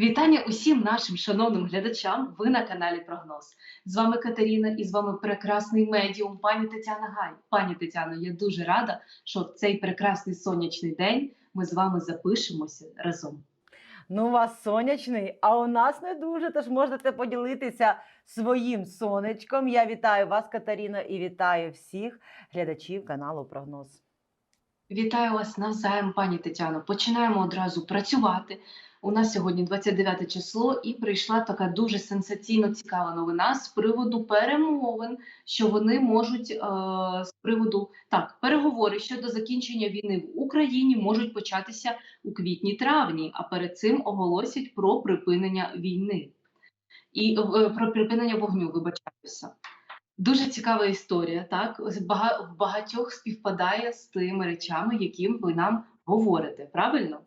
Вітання усім нашим шановним глядачам. Ви на каналі Прогноз. З вами Катерина і з вами прекрасний медіум пані Тетяна Гай. Пані Тетяно, я дуже рада, що в цей прекрасний сонячний день ми з вами запишемося разом. Ну, у вас сонячний, а у нас не дуже. Тож можете поділитися своїм сонечком. Я вітаю вас, Катерина, і вітаю всіх глядачів каналу Прогноз. Вітаю вас навзаєм, пані Тетяно. Починаємо одразу працювати. У нас сьогодні 29 число, і прийшла така дуже сенсаційно цікава новина з приводу перемовин, що вони можуть е, з приводу так, переговори щодо закінчення війни в Україні можуть початися у квітні-травні, а перед цим оголосять про припинення війни і е, про припинення вогню. Вибачаюся. Дуже цікава історія, так в багатьох співпадає з тими речами, яким ви нам говорите. Правильно?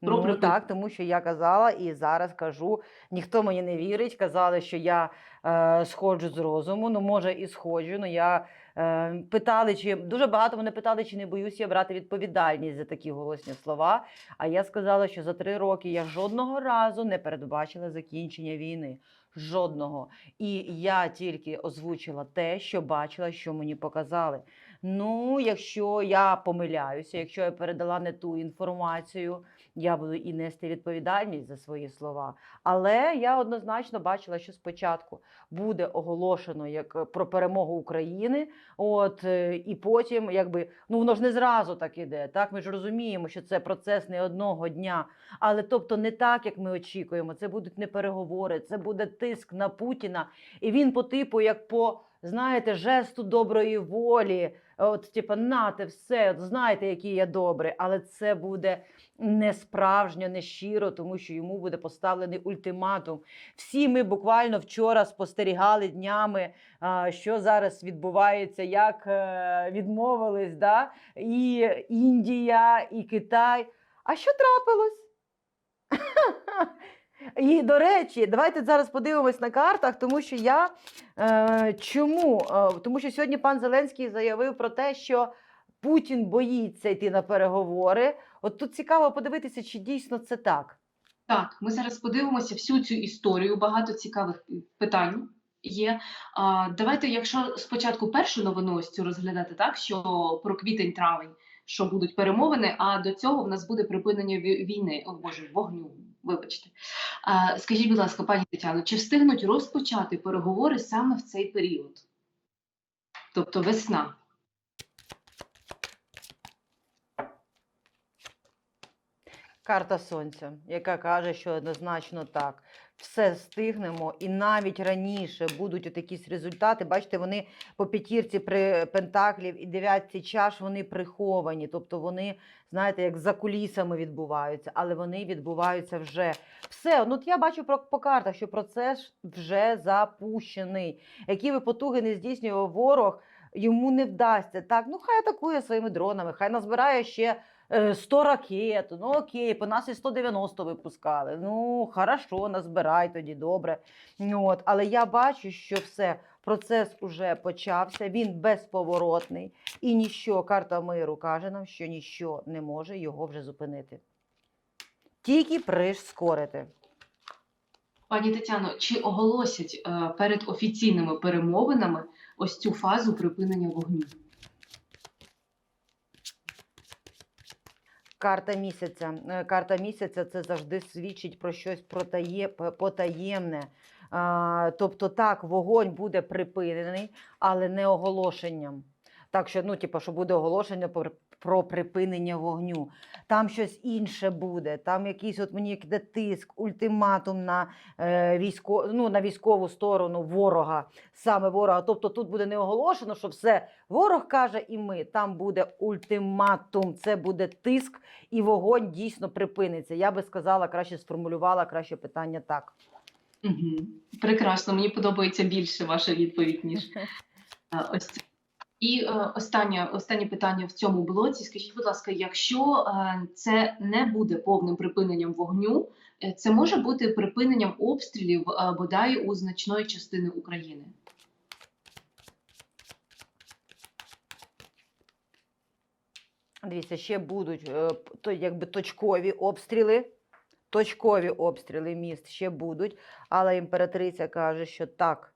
Про Ну так, тому що я казала і зараз кажу, ніхто мені не вірить. Казали, що я е, сходжу з розуму. Ну, може, і сходжу. Ну я е, питали, чи дуже багато мене питали, чи не боюся я брати відповідальність за такі голосні слова. А я сказала, що за три роки я жодного разу не передбачила закінчення війни. Жодного. І я тільки озвучила те, що бачила, що мені показали. Ну, якщо я помиляюся, якщо я передала не ту інформацію, я буду і нести відповідальність за свої слова. Але я однозначно бачила, що спочатку буде оголошено як е, про перемогу України. От е, і потім, якби ну воно ж не зразу так іде. Так, ми ж розуміємо, що це процес не одного дня. Але тобто не так, як ми очікуємо. Це будуть не переговори, це буде тиск на Путіна. І він по типу, як по знаєте, жесту доброї волі. От, типу, нате все, от, знаєте, який я добрий, але це буде не справжньо, не щиро, тому що йому буде поставлений ультиматум. Всі ми буквально вчора спостерігали днями, що зараз відбувається, як е, відмовились, да? і Індія, і Китай. А що трапилось? І до речі, давайте зараз подивимось на картах, тому що я е, чому? Е, тому що сьогодні пан Зеленський заявив про те, що Путін боїться йти на переговори. От тут цікаво подивитися, чи дійсно це так. Так, ми зараз подивимося всю цю історію. Багато цікавих питань є. А, давайте, якщо спочатку першу новину ось цю розглядати, так що про квітень-травень, що будуть перемовини, а до цього в нас буде припинення війни. О Боже, вогню. Вибачте. Скажіть, будь ласка, пані Тетяно, чи встигнуть розпочати переговори саме в цей період? Тобто весна. Карта сонця, яка каже, що однозначно так. Все встигнемо, і навіть раніше будуть от якісь результати. Бачите, вони по п'ятірці при пентаклів і дев'ятці чаш вони приховані. Тобто вони, знаєте, як за кулісами відбуваються, але вони відбуваються вже. Все, ну от я бачу про, по картах, що процес вже запущений. Які би потуги не здійснював ворог, йому не вдасться. Так, ну хай атакує своїми дронами, хай назбирає ще. Е, 100 ракет, ну окей, по нас і 190 випускали. Ну, хорошо, назбирай тоді, добре. Ну, От, але я бачу, що все, процес уже почався, він безповоротний, і ніщо, карта миру каже нам, що ніщо не може його вже зупинити. Тільки прискорити. Пані Тетяно, чи оголосять е, перед офіційними перемовинами ось цю фазу припинення вогню? Карта місяця. Е, Карта місяця це завжди свідчить про щось протає, потаємне. Тобто, так, вогонь буде припинений, але не оголошенням. Так що, ну, типу, що буде оголошення про, припинення вогню. Там щось інше буде. Там якийсь от мені іде тиск, ультиматум на, е, військо, ну, на військову сторону ворога, саме ворога. Тобто тут буде не оголошено, що все ворог каже, і ми. Там буде ультиматум, це буде тиск, і вогонь дійсно припиниться. Я би сказала, краще сформулювала краще питання так. Угу. Прекрасно, мені подобається більше ваша відповідь, ніж е, ось. І е, останнє, останнє питання в цьому блоці. Скажіть, будь ласка, якщо е, це не буде повним припиненням вогню, е, це може бути припиненням обстрілів бодай у значної частини України? Дивіться, ще будуть то, якби точкові обстріли точкові обстріли міст ще будуть, але імператриця каже, що так,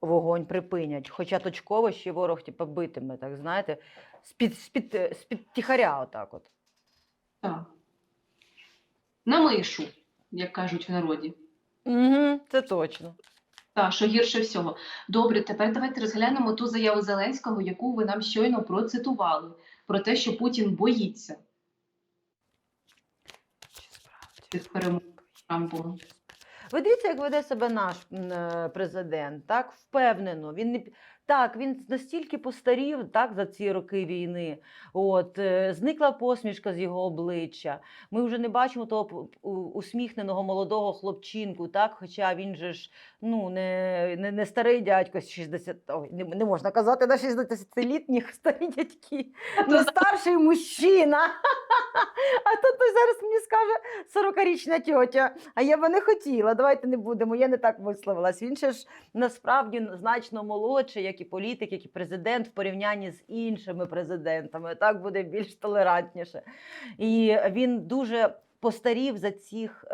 вогонь припинять. Хоча точково ще ворог типу, битиме, так знаєте, з-під, з-під, з-під тихаря отак от. Так. На мишу, як кажуть в народі. Угу, це точно. Так, що гірше всього. Добре, тепер давайте розглянемо ту заяву Зеленського, яку ви нам щойно процитували, про те, що Путін боїться Чи справді? Трампом. Ви дивіться, як веде себе наш е, президент, так впевнено. Він не так, він настільки постарів так за ці роки війни. От е, зникла посмішка з його обличчя. Ми вже не бачимо того усміхненого молодого хлопчинку, так. Хоча він же ж ну не, не, не старий дядько з 60, ой, не, не можна казати на 60-літніх старі дядьки, не старший мужчина. А то той зараз мені скаже 40-річна тьотя. А я би не хотіла. Давайте не будемо. Я не так висловилась. Він ще ж насправді значно молодший, як і політик, як і президент в порівнянні з іншими президентами. Так буде більш толерантніше. І він дуже постарів за, цих, е,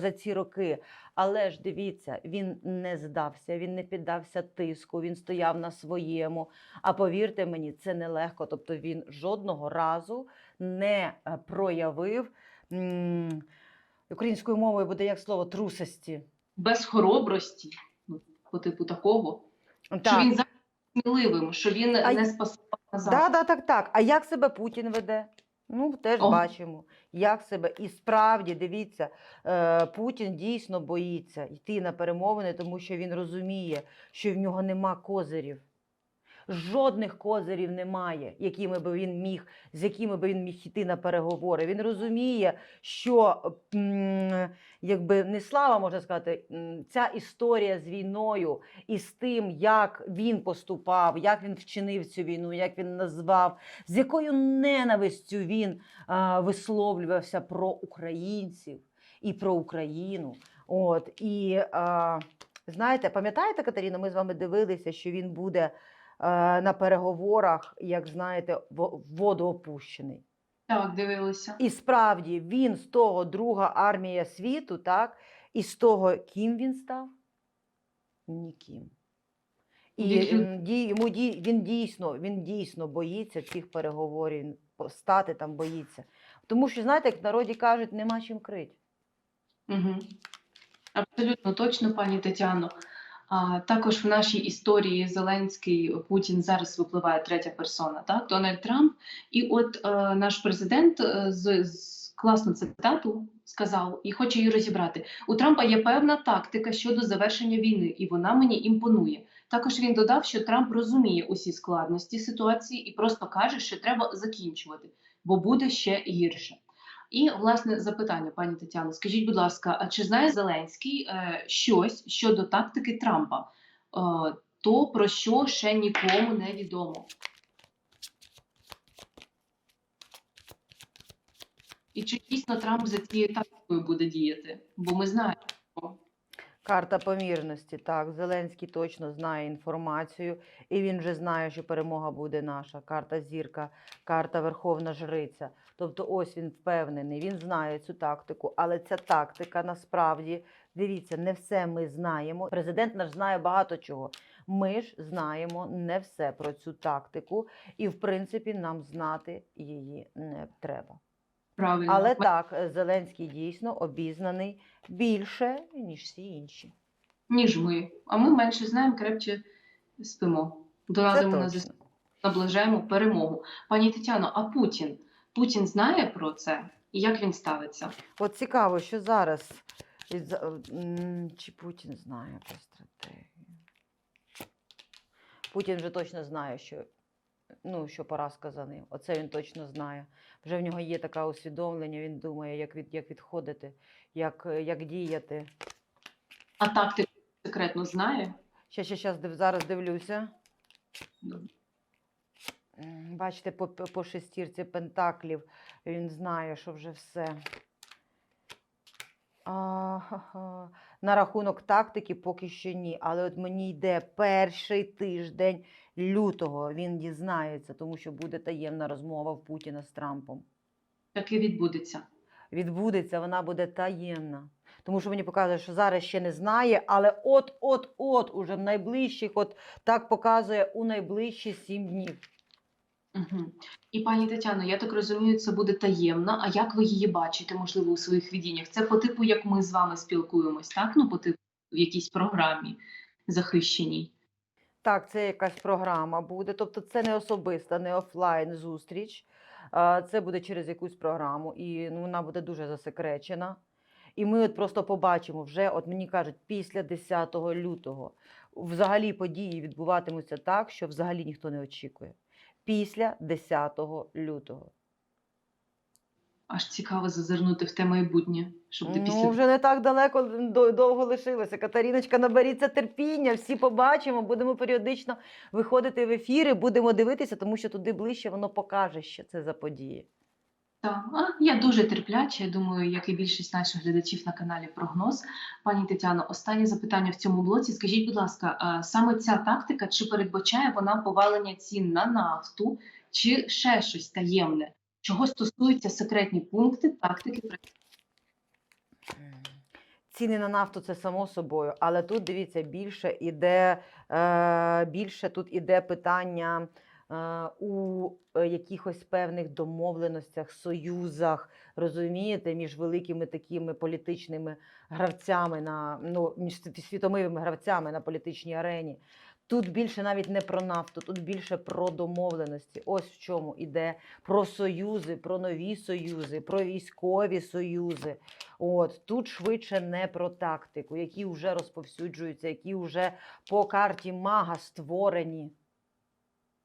за ці роки. Але ж дивіться, він не здався, він не піддався тиску, він стояв на своєму. А повірте мені, це нелегко. Тобто він жодного разу не е, проявив українською мовою буде як слово трусості. Без хоробрості, ну, по типу такого, що він завжди сміливим, що він А не спасав назад. Да, да, так, так. А як себе Путін веде? Ну, теж О. бачимо, як себе. І справді, дивіться, е, Путін дійсно боїться йти на перемовини, тому що він розуміє, що в нього нема козирів. Жодних козирів немає, якими би він міг, з якими би він міг йти на переговори. Він розуміє, що якби не слава можна сказати, ця історія з війною і з тим, як він поступав, як він вчинив цю війну, як він назвав, з якою ненавистю він а, висловлювався про українців і про Україну. От і а, знаєте, пам'ятаєте, Катерина, ми з вами дивилися, що він буде на переговорах, як знаєте, в воду опущений. Так, дивилися. І справді він з того друга армія світу, так, і з того, ким він став? Ніким. І дій- йому дій- він дійсно, він дійсно боїться цих переговорів, стати там боїться. Тому що, знаєте, як в народі кажуть, нема чим крить. Угу. Абсолютно точно, пані Тетяно. А, також в нашій історії Зеленський Путін зараз випливає третя персона, так? Дональд Трамп. І от е, наш президент е, з, з класну цитату сказав і хоче її розібрати. У Трампа є певна тактика щодо завершення війни, і вона мені імпонує. Також він додав, що Трамп розуміє усі складності ситуації і просто каже, що треба закінчувати, бо буде ще гірше. І власне запитання, пані Тетяно, скажіть, будь ласка, а чи знає Зеленський е, щось щодо тактики Трампа? Е, то про що ще нікому не відомо? І чи дійсно Трамп за цією тактикою буде діяти? Бо ми знаємо. Карта помірності. Так, Зеленський точно знає інформацію, і він вже знає, що перемога буде наша. Карта зірка, карта Верховна Жриця. Тобто, ось він впевнений, він знає цю тактику, але ця тактика насправді дивіться, не все ми знаємо. Президент наш знає багато чого. Ми ж знаємо не все про цю тактику, і в принципі нам знати її не треба. Правильно. Але так, е, Зеленський дійсно обізнаний більше, ніж всі інші. ніж ми. А ми менше знаємо, крепче спимо. Це Донадимо на точно. наближаємо перемогу. Пані Тетяно, а Путін? Путін знає про це? І як він ставиться? От цікаво, що зараз чи Путін знає про стратегію. Путін вже точно знає, що, ну, що поразка за ним. Оце він точно знає. Вже в нього є таке усвідомлення, він думає, як, від, як відходити, як, е, як діяти. А тактику секретно знає? Ще, ще, ще зараз дивлюся. Бачите, по по шестірці пентаклів він знає, що вже все. А. На рахунок тактики поки що ні. Але от мені йде перший тиждень лютого. Він дізнається, тому що буде таємна розмова в Путіна з Трампом. Так і відбудеться. відбудеться, вона буде таємна. Тому що мені показує, що зараз ще не знає, але от-от-от, уже в найближчих, от так показує у найближчі сім днів. Угу. І пані Тетяно, я так розумію, це буде таємно. А як ви її бачите, можливо, у своїх видіннях? Це по типу, як ми з вами спілкуємось, так? Ну, по типу в якійсь програмі захищеній. Так, це якась програма буде. Тобто це не особиста, не офлайн зустріч. Це буде через якусь програму, і ну, вона буде дуже засекречена. І ми от просто побачимо вже, от мені кажуть, після 10 лютого взагалі події відбуватимуться так, що взагалі ніхто не очікує. Після 10 лютого. Аж цікаво зазирнути в те майбутнє, щоб ти Ну, після вже не так далеко довго лишилося. Катеріночка, наберіться терпіння, всі побачимо, будемо періодично виходити в ефіри, будемо дивитися, тому що туди ближче воно покаже, що це за події. Я дуже терпляча. Я думаю, як і більшість наших глядачів на каналі Прогноз. Пані Тетяно, останнє запитання в цьому блоці. Скажіть, будь ласка, саме ця тактика чи передбачає вона повалення цін на нафту, чи ще щось таємне? Чого стосуються секретні пункти тактики Ціни на нафту це само собою, але тут дивіться, більше іде, е, більше тут іде питання е, у е, якихось певних домовленостях, союзах, розумієте, між великими такими політичними гравцями на ну, між сві- світовими гравцями на політичній арені. Тут більше навіть не про нафту, тут більше про домовленості. Ось в чому іде про союзи, про нові союзи, про військові союзи. От тут швидше не про тактику, які вже розповсюджуються, які вже по карті мага створені.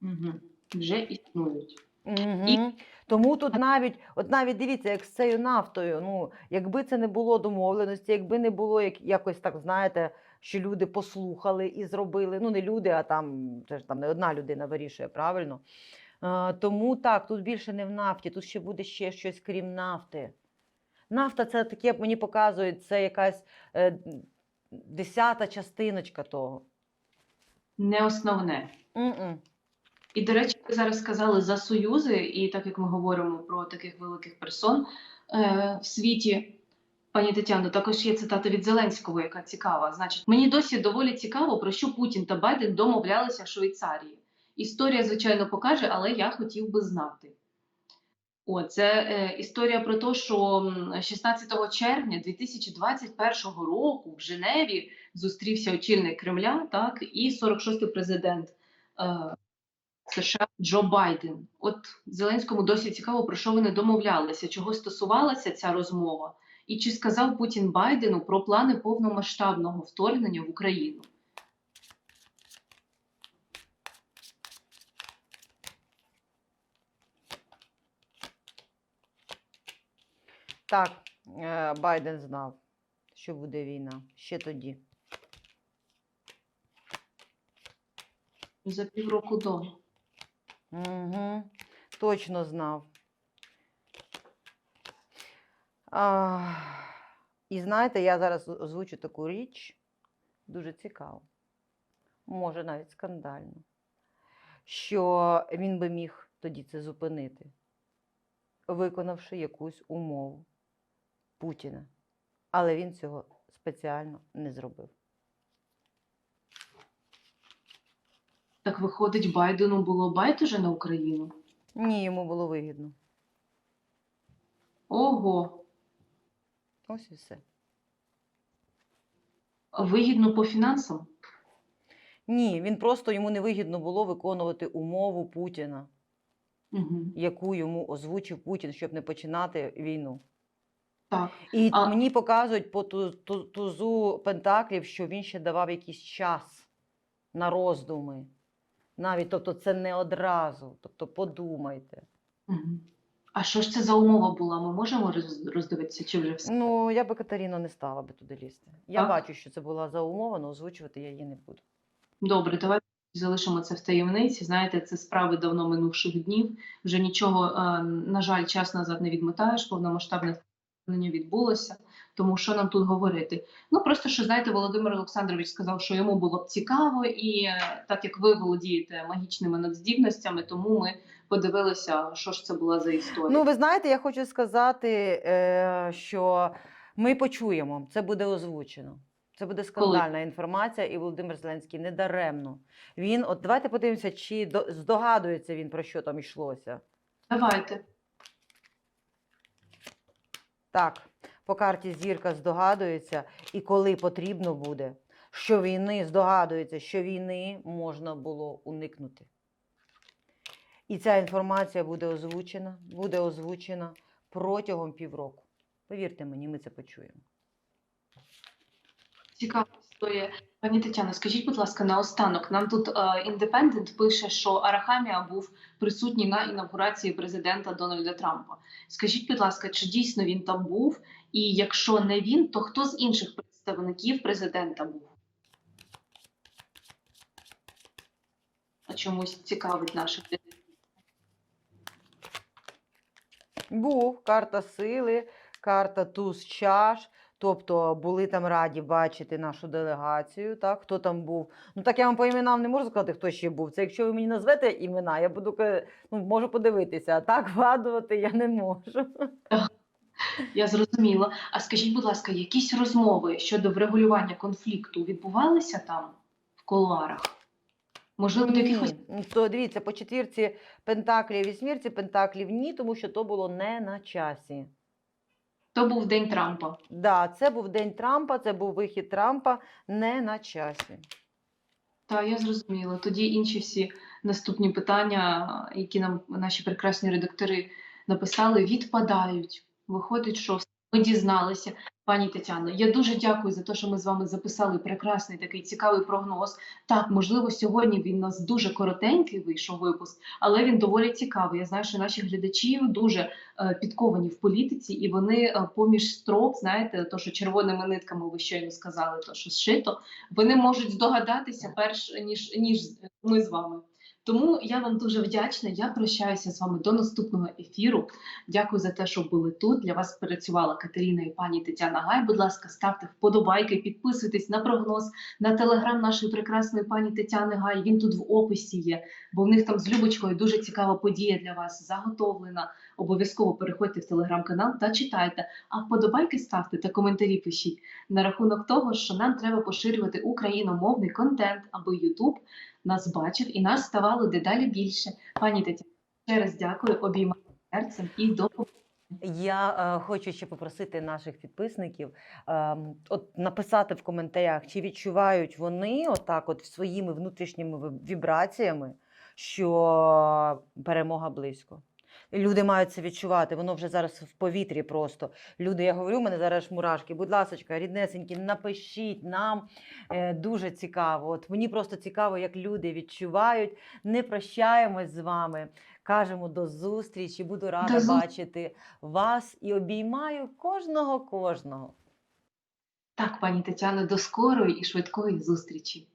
Угу. вже існують? Угу. Тому тут навіть, от навіть дивіться, як з цією нафтою. Ну, якби це не було домовленості, якби не було як, якось так, знаєте, що люди послухали і зробили. Ну, не люди, а там це ж там не одна людина вирішує, правильно? Е, тому так, тут більше не в нафті, тут ще буде ще щось крім нафти. Нафта це таке, мені показують, це якась е, десята частиночка того. Не основне. М-м. І, до речі, ви зараз сказали за союзи, і так як ми говоримо про таких великих персон е, в світі, пані Тетяно, також є цитата від Зеленського, яка цікава. Значить, мені досі доволі цікаво, про що Путін та Байден домовлялися в Швейцарії. Історія, звичайно, покаже, але я хотів би знати. О, це е, історія про те, що 16 червня 2021 року в Женеві зустрівся очільник Кремля, так, і 46-й президент. Е, США Джо Байден. От Зеленському досі цікаво, про що вони домовлялися, чого стосувалася ця розмова, і чи сказав Путін Байдену про плани повномасштабного вторгнення в Україну. Так, е, Байден знав, що буде війна ще тоді. За півроку до. Угу. Точно знав. А, і знаєте, я зараз озвучу таку річ, дуже цікаву, може навіть скандальну, що він би міг тоді це зупинити, виконавши якусь умову Путіна. Але він цього спеціально не зробив. Так виходить, Байдену було байдуже на Україну. Ні, йому було вигідно. Ого, Ось і все. вигідно по фінансам. Ні, він просто йому не вигідно було виконувати умову Путіна, Угу. яку йому озвучив Путін, щоб не починати війну. Так. І А- мені показують по ту, ту, тузу Пентаклів, що він ще давав якийсь час на роздуми. Навіть, тобто, це не одразу. Тобто, подумайте. А що ж це за умова була? Ми можемо роз- роздивитися, чи вже все? Ну, я би Катерина не стала би туди лізти. Я Так. бачу, що це була за умова, але озвучувати я її не буду. Добре, давайте залишимо це в таємниці. Знаєте, це справи давно минувших днів. Вже нічого, е, на жаль, час назад не відмотаєш. Повномасштабне вторгнення відбулося. Тому що нам тут говорити? Ну просто що знаєте, Володимир Олександрович сказав, що йому було б цікаво, і е, так як ви володієте магічними надздібностями, тому ми подивилися, що ж це була за історія. Ну, ви знаєте, я хочу сказати, е, що ми почуємо, це буде озвучено. Це буде скандальна інформація, і Володимир Зеленський не даремно. Він, от давайте подивимося, чи здогадується він про що там йшлося. Давайте. Так, по карті зірка здогадується, і коли потрібно буде, що війни здогадується, що війни можна було уникнути. І ця інформація буде озвучена, буде озвучена протягом півроку. Повірте мені, ми це почуємо. Цікава історія. Пані Тетяно, скажіть, будь ласка, наостанок. Нам тут індепендент пише, що Арахамія був присутній на інавгурації президента Дональда Трампа. Скажіть, будь ласка, чи дійсно він там був? І якщо не він, то хто з інших представників президента був? А чомусь цікавить наших глядачів. Був карта сили, карта туз чаш. Тобто були там раді бачити нашу делегацію. Так, хто там був? Ну так я вам по іменам не можу сказати, хто ще був. Це якщо ви мені назвете імена, я буду ну, можу подивитися, а так вгадувати я не можу. Я зрозуміла. А скажіть, будь ласка, якісь розмови щодо врегулювання конфлікту відбувалися там в кулуарах? Можливо, до якихось Ні. То дивіться, по четвірці пентаклів і смірці пентаклів ні, тому що то було не на часі. то був день Трампа. Да, це був день Трампа, це був вихід Трампа не на часі. Так, я зрозуміла. Тоді інші всі наступні питання, які нам наші прекрасні редактори написали, відпадають. Виходить, що ми дізналися. Пані Тетяно, я дуже дякую за те, що ми з вами записали прекрасний такий цікавий прогноз. Так, можливо, сьогодні він у нас дуже коротенький вийшов випуск, але він доволі цікавий. Я знаю, що наші глядачі дуже е, підковані в політиці, і вони е, поміж строк, знаєте, то, що червоними нитками ви щойно сказали, то що зшито, вони можуть здогадатися перш ніж ніж ми з вами. Тому я вам дуже вдячна. Я прощаюся з вами до наступного ефіру. Дякую за те, що були тут. Для вас працювала Катерина і пані Тетяна Гай. Будь ласка, ставте вподобайки, підписуйтесь на прогноз на телеграм нашої прекрасної пані Тетяни Гай. Він тут в описі є, бо в них там з Любочкою дуже цікава подія для вас заготовлена. Обов'язково переходьте в телеграм-канал та читайте. А вподобайки ставте та коментарі пишіть на рахунок того, що нам треба поширювати україномовний контент, аби Ютуб нас бачив і нас ставало дедалі більше. Пані Тетяна, ще раз дякую, обіймаю серцем і до. Я е, хочу ще попросити наших підписників е, от написати в коментарях, чи відчувають вони отак, от своїми внутрішніми вібраціями, що перемога близько. Люди мають це відчувати, воно вже зараз в повітрі просто. Люди, я говорю, у мене зараз мурашки. Будь ласка, ріднесенькі, напишіть нам е, дуже цікаво. От мені просто цікаво, як люди відчувають. Не прощаємось з вами. Кажемо до зустрічі. Буду рада зустрічі. бачити вас і обіймаю кожного кожного. Так, пані Тетяно, до скорої і швидкої зустрічі.